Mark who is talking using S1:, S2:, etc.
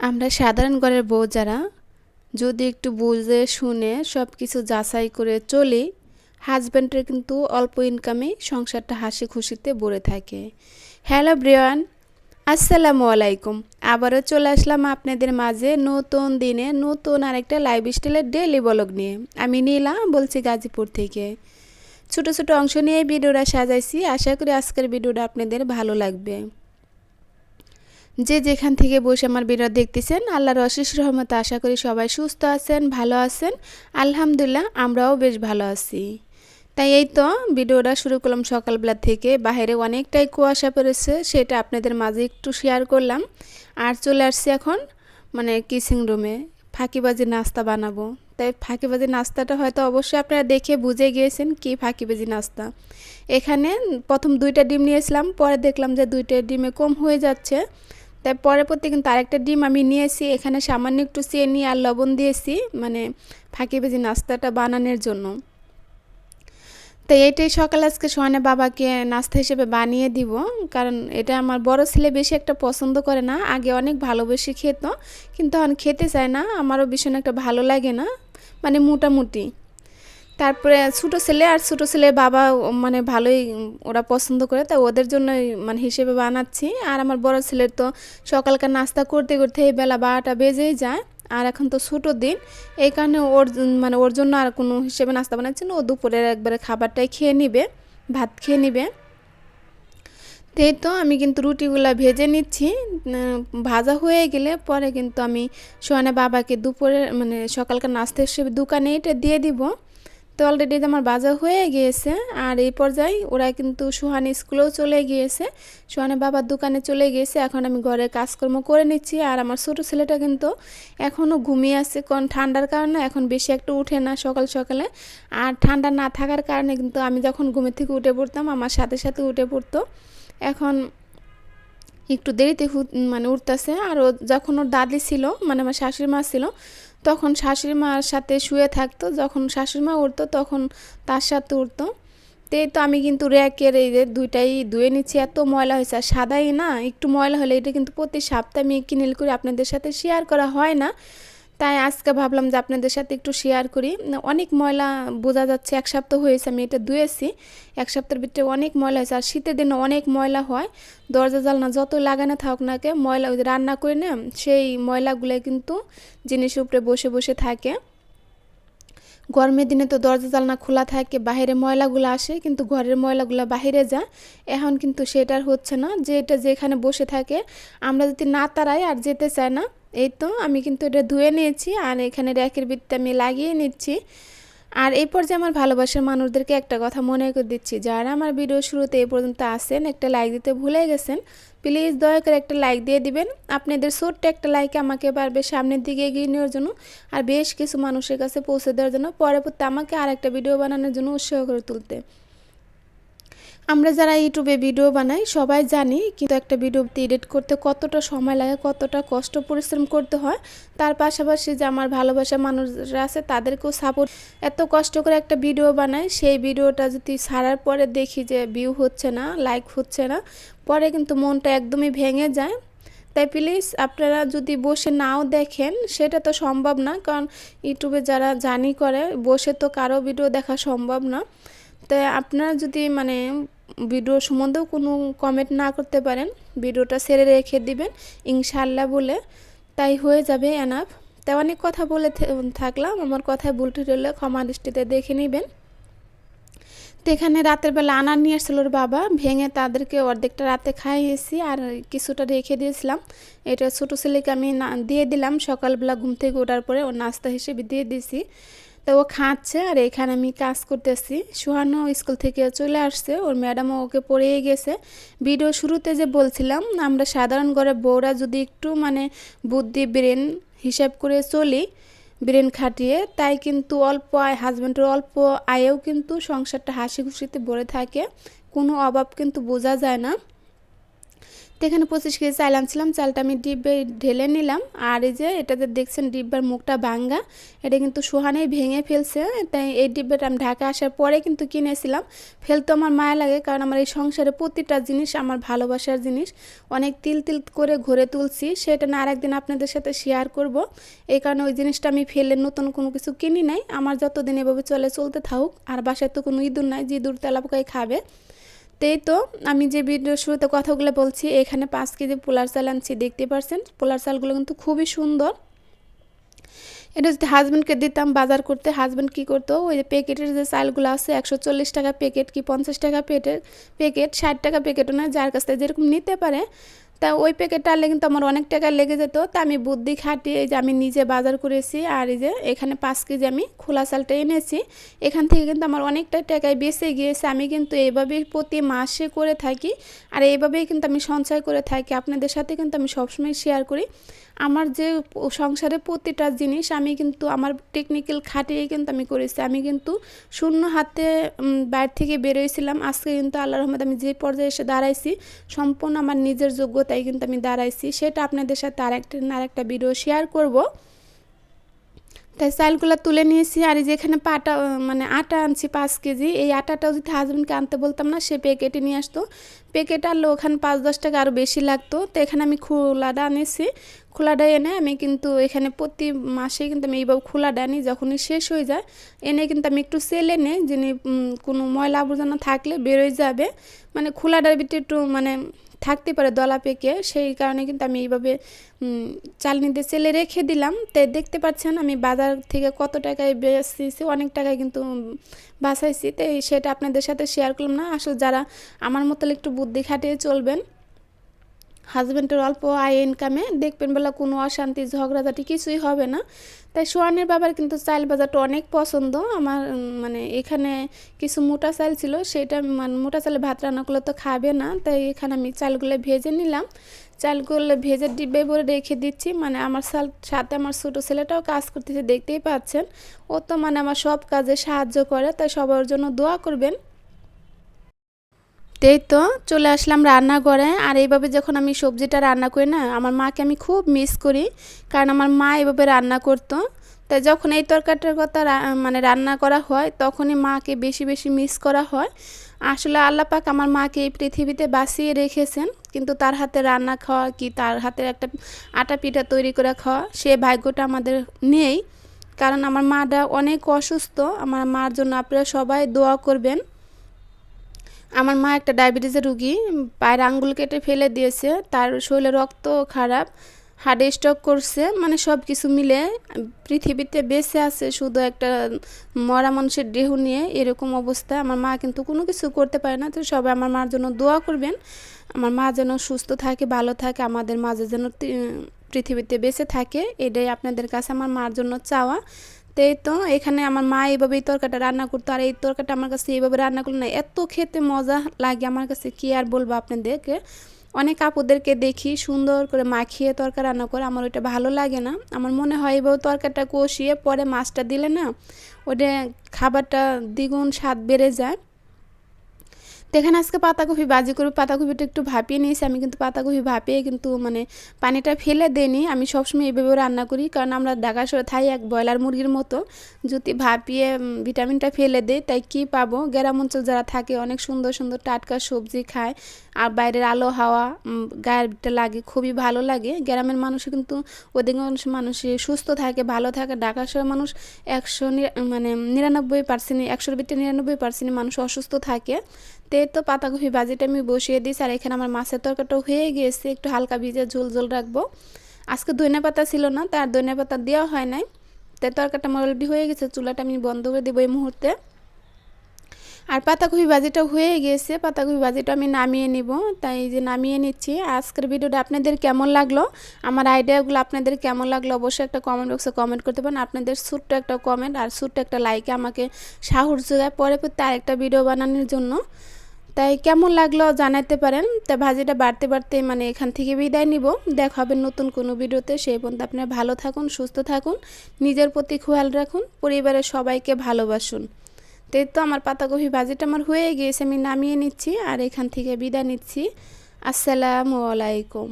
S1: আমরা সাধারণ ঘরের বউ যারা, যদি একটু বুঝে, শুনে সব কিছু যাচাই করে চলি হাজব্যান্ডের কিন্তু অল্প ইনকামে সংসারটা হাসি খুশিতে ভরে থাকে। হ্যালো ব্রিয়ান আসসালামু আলাইকুম। আবারও চলে আসলাম আপনাদের মাঝে নতুন দিনে নতুন আরেকটা লাইফ স্টাইলের ডেলি ব্লগ নিয়ে। আমি নীলা, বলছি গাজীপুর থেকে। ছোট ছোট অংশ নিয়ে ভিডিওটা সাজাইছি। আশা করি আজকের ভিডিওটা আপনাদের ভালো লাগবে। যে যেখান থেকে বসে আমার ভিডিও দেখতেছেন, আল্লাহর অশেষ রহমতে আশা করি সবাই সুস্থ আছেন, ভালো আছেন। আলহামদুলিল্লাহ, আমরাও বেশ ভালো আছি। তাই এই তো ভিডিওটা শুরু করলাম সকালবেলা থেকে। বাইরে অনেকটাই কুয়াশা পড়েছে, সেটা আপনাদের মাঝে একটু শেয়ার করলাম। আর চলে আসছি এখন মানে কিচিং রুমে ফাঁকিবাজি নাস্তা বানাবো। তাই ফাঁকিবাজি নাস্তাটা হয়তো অবশ্যই আপনারা দেখে বুঝে গিয়েছেন কি ফাঁকিবাজি নাস্তা। এখানে প্রথম দুইটা ডিম নিয়েছিলাম, পরে দেখলাম যে দুইটা ডিমে কম হয়ে যাচ্ছে। তাই পরে পরতে কিন্তু আরেকটা ডিম আমি নিয়েছি। এখানে সামান্য একটু চিনি আর লবণ দিয়েছি মানে ফাঁকি ভেজি নাস্তাটা বানানোর জন্য। তো এটাই সকালে আজকে সোহানে বাবাকে নাস্তা হিসেবে বানিয়ে দিব, কারণ এটা আমার বড় ছেলে বেশি একটা পছন্দ করে না। আগে অনেক ভালোবেসে খেত, কিন্তু এখন খেতে চায় না। আমারও ভীষণ একটা ভালো লাগে না মানে মোটামুটি। তারপরে ছোটো ছেলে আর ছোটো ছেলে বাবা মানে ভালোই ওরা পছন্দ করে তাই ওদের জন্য মানে হিসেবে বানাচ্ছি। আর আমার বড় ছেলের তো সকালকার নাস্তা করতে করতে এই বেলা বারোটা বেজেই যায়। আর এখন তো ছোটো দিন, এই কারণে ওর মানে ওর জন্য আর কোনো হিসেবে নাস্তা বানাচ্ছি না। ও দুপুরের একবারে খাবারটাই খেয়ে নিবে, ভাত খেয়ে নিবে। তো তো আমি কিন্তু রুটিগুলো ভেজে নিচ্ছি। ভাজা হয়ে গেলে পরে কিন্তু আমি সোয়ানে বাবাকে দুপুরে মানে সকালকার নাস্তা হিসেবে দোকানে এটা দিয়ে দিব। তো অলরেডি আমার বাজার হয়ে গিয়েছে। আর এই পর্যায়ে ওরা কিন্তু সুহানি স্কুলেও চলে গিয়েছে। সুহানের বাবার দোকানে চলে গিয়েছে। এখন আমি ঘরে কাজকর্ম করে নিচ্ছি। আর আমার ছোটো ছেলেটা কিন্তু এখনও ঘুমিয়ে আছে। কারণ ঠান্ডার কারণে এখন বেশি একটু উঠে না সকাল সকালে। আর ঠান্ডা না থাকার কারণে কিন্তু আমি যখন ঘুমের থেকে উঠে পড়তাম, আমার সাথে সাথে উঠে পড়তো। এখন একটু দেরিতে মানে উঠতেছে। আর ও যখন ওর দাদি ছিল মানে আমার শাশুড়ি মা ছিল তখন শাশুড়ি মার সাথে শুয়ে থাকতো। যখন শাশুড়ি মা উঠতো, তখন তার সাথে উঠতো। তে তো আমি কিন্তু র্যাকের এই যে দুইটাই ধুয়ে নিচ্ছি, এত ময়লা হয়েছে। আর সাদাই না, একটু ময়লা হলে এটা কিন্তু প্রতি সপ্তাহে আমি কিনেল করে আপনাদের সাথে শেয়ার করা হয় না। তাই আজকে ভাবলাম যে আপনাদের সাথে একটু শেয়ার করি। অনেক ময়লা বোঝা যাচ্ছে, এক সপ্তাহ হয়েছে, আমি এটা ধুয়েছি। এক সপ্তাহের ভিতরে অনেক ময়লা হয়েছে, আর শীতের দিনে অনেক ময়লা হয়। দরজা জালনা যত লাগানো থাকুক না কে ময়লা রান্না করে না, সেই ময়লাগুলো কিন্তু জিনিসের উপরে বসে বসে থাকে। গরমের দিনে তো দরজা জালনা খোলা থাকে বাহিরে ময়লাগুলো আসে, কিন্তু ঘরের ময়লাগুলো বাহিরে যায়। এখন কিন্তু সেটার হচ্ছে না, যে এটা যেখানে বসে থাকে, আমরা যদি না তারাই আর যেতে চাই না এই তো, আমি কিন্তু এটা ধুয়ে নিয়েছি আর এখানে র্যাকের বৃত্তে আমি লাগিয়ে নিচ্ছি। আর এই পর্যায়ে আমার ভালোবাসার মানুষদেরকে একটা কথা মনে করে দিচ্ছি, যারা আমার ভিডিও শুরুতে এই পর্যন্ত আসেন, একটা লাইক দিতে ভুলে গেছেন প্লিজ দয়া করে একটা লাইক দিয়ে দিবেন। আপনাদের ছোট্ট একটা লাইক আমাকে পারবে সামনের দিকে এগিয়ে নেওয়ার জন্য আর বেশ কিছু মানুষের কাছে পৌঁছে দেওয়ার জন্য, পরবর্তী আমাকে আর একটা ভিডিও বানানোর জন্য উৎসাহ করে তুলতে। আমরা যারা ইউটিউবে ভিডিও বানাই, সবাই জানি কিন্তু একটা ভিডিও এডিট করতে কতটা সময় লাগে, কতটা কষ্ট পরিশ্রম করতে হয়। তার পাশাপাশি যে আমার ভালোবাসা মানুষরা আছে, তাদেরকেও সাপোর্ট এত কষ্ট করে একটা ভিডিও বানাই, সেই ভিডিওটা যদি সারার পরে দেখি যে ভিউ হচ্ছে না লাইক হচ্ছে না, পরে কিন্তু মনটা একদমই ভেঙে যায়। তাই প্লিজ আপনারা যদি বসে নাও দেখেন, সেটা তো সম্ভব না, কারণ ইউটিউবে যারা জানি করে, বসে তো কারও ভিডিও দেখা সম্ভব না। তাই আপনারা যদি মানে ভিডিও সম্বন্ধেও কোনো কমেন্ট না করতে পারেন। ভিডিওটা সেরে রেখে দিবেন। ইনশাল্লাহ বলে তাই হয়ে যাবে এনাফ তাই অনেক কথা বলে থাকলাম। আমার কথায় ভুল হলে ক্ষমা দৃষ্টিতে দেখে নেবেন। তো এখানে রাতের বেলা আনার নিয়ে আসছিল ওর বাবা। ভেঙে তাদেরকে অর্ধেকটা রাতে খাইয়েছি আর কিছুটা রেখে দিয়েছিলাম। এটা ছোটো ছেলেকে আমি না দিয়ে দিলাম। সকালবেলা ঘুম থেকে ওঠার পরে ওর নাস্তা হিসেবে দিয়ে দিয়েছি। তো ও খাচ্ছে আর এখানে আমি কাজ করতেছি। সুহানো স্কুল থেকে চলে আসছে, ওর ম্যাডামও ওকে পড়িয়ে গেছে। ভিডিও শুরুতে যে বলছিলাম, আমরা সাধারণ ঘরে বউরা যদি একটু মানে বুদ্ধি, ব্রেন হিসাব করে চলি, ব্রেন খাটিয়ে, তাই কিন্তু অল্প আয় হাজব্যান্ডের অল্প আয়েও কিন্তু সংসারটা হাসি খুশিতে ভরে থাকে। কোনো অভাব কিন্তু বোঝা যায় না। তো এখানে পঁচিশ কেজি চাল আনছিলাম, চালটা আমি ডিব্বে ঢেলে নিলাম। আর এই যে এটাতে দেখছেন ডিব্বার মুখটা ভাঙ্গা, এটা কিন্তু সোহানেই ভেঙে ফেলছে। তাই এই ডিব্বাটা আমি ঢাকা আসার পরে কিন্তু কিনেছিলাম। ফেলতে আমার মায়া লাগে, কারণ আমার এই সংসারে প্রতিটা জিনিস আমার ভালোবাসার জিনিস। অনেক তিল তিল করে ঘুরে তুলছি, সেটা না আরেকদিন আপনাদের সাথে শেয়ার করব। এই কারণে ওই জিনিসটা আমি ফেলে নতুন কোনো কিছু কিনি নাই। আমার যতদিন এভাবে চলে চলতে থাকুক, আর বাসায় তো কোনো ইঁদুর নাই, যে ইঁদুর তেলাপোকাই খাবে। তেই তো আমি যে ভিডিও শুরুতে কথাগুলো বলছি, এখানে পাঁচ কেজি পোলার চাল আনছি, দেখতে পারছেন? পোলার চালগুলো কিন্তু খুবই সুন্দর। এটা যদি হাজব্যান্ডকে দিতাম বাজার করতে হাজব্যান্ড কী করতো? ওই যে প্যাকেটের যে চালগুলো আছে, একশো চল্লিশ টাকা প্যাকেট কি পঞ্চাশ টাকা পেটের প্যাকেট ষাট টাকা প্যাকেটও না যার কাছ থেকে যেরকম নিতে পারে তা ওই প্যাকেটটা আনলে কিন্তু আমার অনেক টাকা লেগে যেত। তা আমি বুদ্ধি খাটিয়ে যে আমি নিজে বাজার করেছি আর এই যে এখানে পাঁচ কেজি আমি খোলা চালটা এনেছি। এখান থেকে কিন্তু আমার অনেকটা টাকায় বেঁচে গিয়েছে। আমি কিন্তু এইভাবেই প্রতি মাসে করে থাকি। আর এইভাবেই কিন্তু আমি সঞ্চয় করে থাকি। আপনাদের সাথে কিন্তু আমি সবসময় শেয়ার করি। আমার যে সংসারে প্রতিটা জিনিস আমি কিন্তু আমার টেকনিক্যাল খাটিয়ে কিন্তু আমি করেছি। আমি কিন্তু শূন্য হাতে বাইরে থেকে বেরোয়েছিলাম আজকে কিন্তু আল্লাহ রহমদ আমি যে পর্যায়ে এসে দাঁড়াইছি, সম্পূর্ণ আমার নিজের যোগ্যতায় কিন্তু আমি দাঁড়াইছি। সেটা আপনাদের সাথে আরেকটা আরেকটা ভিডিও শেয়ার করব। তাই চালগুলো তুলে নিয়েছি। আর এই যে এখানে পাটা মানে আটা আনছি পাঁচ কেজি। এই আটাটাও যদি হাজব্যান্ডকে আনতে বলতাম না, সে প্যাকেটে নিয়ে আসতো। প্যাকেট আনলে ওখানে পাঁচ দশ টাকা আরও বেশি লাগতো। তো এখানে আমি খোলাটা আনেছি। খোলাটা এনে আমি কিন্তু এখানে প্রতি মাসে কিন্তু আমি এইভাবে খোলাটা আনি যখনই শেষ হয়ে যায়, এনে কিন্তু আমি একটু সেল এনে যিনি কোনো ময়লা আবর্জনা থাকলে বেরোয় যাবে। মানে খোলাটার ভিতরে একটু মানে থাকতে পারে দলা পেকে, সেই কারণে কিন্তু আমি এইভাবে চালনিতে চেলে রেখে দিলাম। তাই দেখতে পাচ্ছেন আমি বাজার থেকে কত টাকায় বেচেছি অনেক টাকায় কিন্তু বাঁচাইছি। তাই সেটা আপনাদের সাথে শেয়ার করলাম না। আসলে যারা আমার মতো একটু বুদ্ধি খাটিয়ে চলবেন হাজব্যান্ডের অল্প আয় ইনকামে দেখবেন বলে কোনো অশান্তি, ঝগড়াঝাটি কিছুই হবে না। তাই সোয়ানের বাবার কিন্তু চাল বাজারটা অনেক পছন্দ। আমার মানে এখানে কিছু মোটা চাল ছিল, সেটা মানে মোটা চালে ভাত রান্না করলে তো খাবে না। তাই এখানে আমি চালগুলো ভেজে নিলাম। চালগুলো ভেজে ডিব্বে ভরে রেখে দিচ্ছি। মানে আমার সাথে আমার ছোটো ছেলেটাও কাজ করতেছে, দেখতেই পাচ্ছেন। ও তো মানে আমার সব কাজে সাহায্য করে, তাই সবার জন্য দোয়া করবেন। তেই তো চলে আসলাম রান্নাঘরে। আর এইভাবে যখন আমি সবজিটা রান্না করি না, আমার মাকে আমি খুব মিস করি, কারণ আমার মা এইভাবে রান্না করতো। তাই যখন এই তরকারিটার কথা মানে রান্না করা হয়, তখনই মাকে বেশি বেশি মিস করা হয়। আসলে আল্লাপাক আমার মাকে এই পৃথিবীতে বাঁচিয়ে রেখেছেন, কিন্তু তার হাতে রান্না খাওয়া কি, তার হাতের একটা আটা পিঠা তৈরি করে খাওয়া, সে ভাগ্যটা আমাদের নেই। কারণ আমার মাটা অনেক অসুস্থ, আমার মার জন্য আপনারা সবাই দোয়া করবেন। আমার মা একটা ডায়াবেটিসের রুগী, পায়ের আঙ্গুল কেটে ফেলে দিয়েছে, তার শরীরে রক্ত খারাপ, হার্টে স্ট্রোক করছে মানে সব কিছু মিলে পৃথিবীতে বেঁচে আছে শুধু একটা মরা মানুষের দেহ নিয়ে এরকম অবস্থা। আমার মা কিন্তু কোনো কিছু করতে পারে না, তো সবাই আমার মার জন্য দোয়া করবেন। আমার মা যেন সুস্থ থাকে, ভালো থাকে, আমাদের মাঝে যেন পৃথিবীতে বেঁচে থাকে, এটাই আপনাদের কাছে আমার মার জন্য চাওয়া। তো এই তো এখানে আমার মা এইভাবে এই তরকাটা রান্না করতো, আর এই তরকাটা আমার কাছে এইভাবে রান্না করল না, এত খেতে মজা লাগে আমার কাছে, কি আর বলব আপনাদেরকে? অনেক আপুদেরকে দেখি সুন্দর করে মাখিয়ে তরকা রান্না করে, আমার ওইটা ভালো লাগে না। আমার মনে হয় এভাবে তরকাটা কষিয়ে পরে মাছটা দিলে না ওটা খাবারটা দ্বিগুণ স্বাদ বেড়ে যায়। তো এখানে আজকে পাতাকপি বাজি করে পাতাকপিটা একটু ভাপিয়ে নিয়েছি, আমি কিন্তু পাতাকপি ভাপিয়ে কিন্তু মানে পানিটা ফেলে দিইনি। আমি সবসময় এইভাবে রান্না করি, কারণ আমরা ঢাকা শহরে থাই এক ব্রয়লার মুরগির মতো। যদি ভাপিয়ে ভিটামিনটা ফেলে দেয় তাই কি পাবো? গ্রাম অঞ্চল যারা থাকে, অনেক সুন্দর সুন্দর টাটকা সবজি খায়, আর বাইরের আলো, হাওয়া গায়েরটা লাগে, খুবই ভালো লাগে। গ্রামের মানুষ কিন্তু অধিকাংশ মানুষ সুস্থ থাকে, ভালো থাকে। ঢাকা শহরের মানুষ একশো মানে নিরানব্বই পার্সেন্ট একশোর ভিতরে নিরানব্বই পার্সেন্ট মানুষ অসুস্থ থাকে। তে তো পাতাকপি বাজিটা আমি বসিয়ে দিয়েছি, আর এখানে আমার মাছের তরকারিটাও হয়ে গিয়েছে, একটু হালকা ভিজে ঝোল ঝোল রাখব। আজকে ধনে পাতা ছিল না তার ধনে পাতা দেওয়া হয় নাই। তাই তরকারিটা আমার অলরেডি হয়ে গেছে, চুলাটা আমি বন্ধ করে দেবো এই মুহূর্তে। আর পাতাকপি ভাজিটা হয়ে গিয়েছে, পাতাকপি ভাজিটা আমি নামিয়ে নিব, তাই যে নামিয়ে নিচ্ছি। আজকের ভিডিওটা আপনাদের কেমন লাগল? আমার আইডিয়াগুলো আপনাদের কেমন লাগল অবশ্যই একটা কমেন্ট বক্সে কমেন্ট করতে পারেন। আপনাদের ছোট্ট একটা কমেন্ট আর ছোট্ট একটা লাইকে আমাকে সাহস যোগায় পরে পরে আরেকটা ভিডিও বানানোর জন্য। তাই কেমন লাগল জানাতে পারেন। তা ভাজিটা বাড়তে বাড়তে মানে এখান থেকে বিদায় নিব। দেখা হবে নতুন কোনো ভিডিওতে। সেই পর্যন্ত আপনারা ভালো থাকুন, সুস্থ থাকুন, নিজের প্রতি খেয়াল রাখুন, পরিবারের সবাইকে ভালোবাসুন। তাই তো আমার পাতাকপি ভাজিটা আমার হয়ে গিয়েছে, আমি নামিয়ে নিচ্ছি আর এখান থেকে বিদায় নিচ্ছি। আসসালামু আলাইকুম।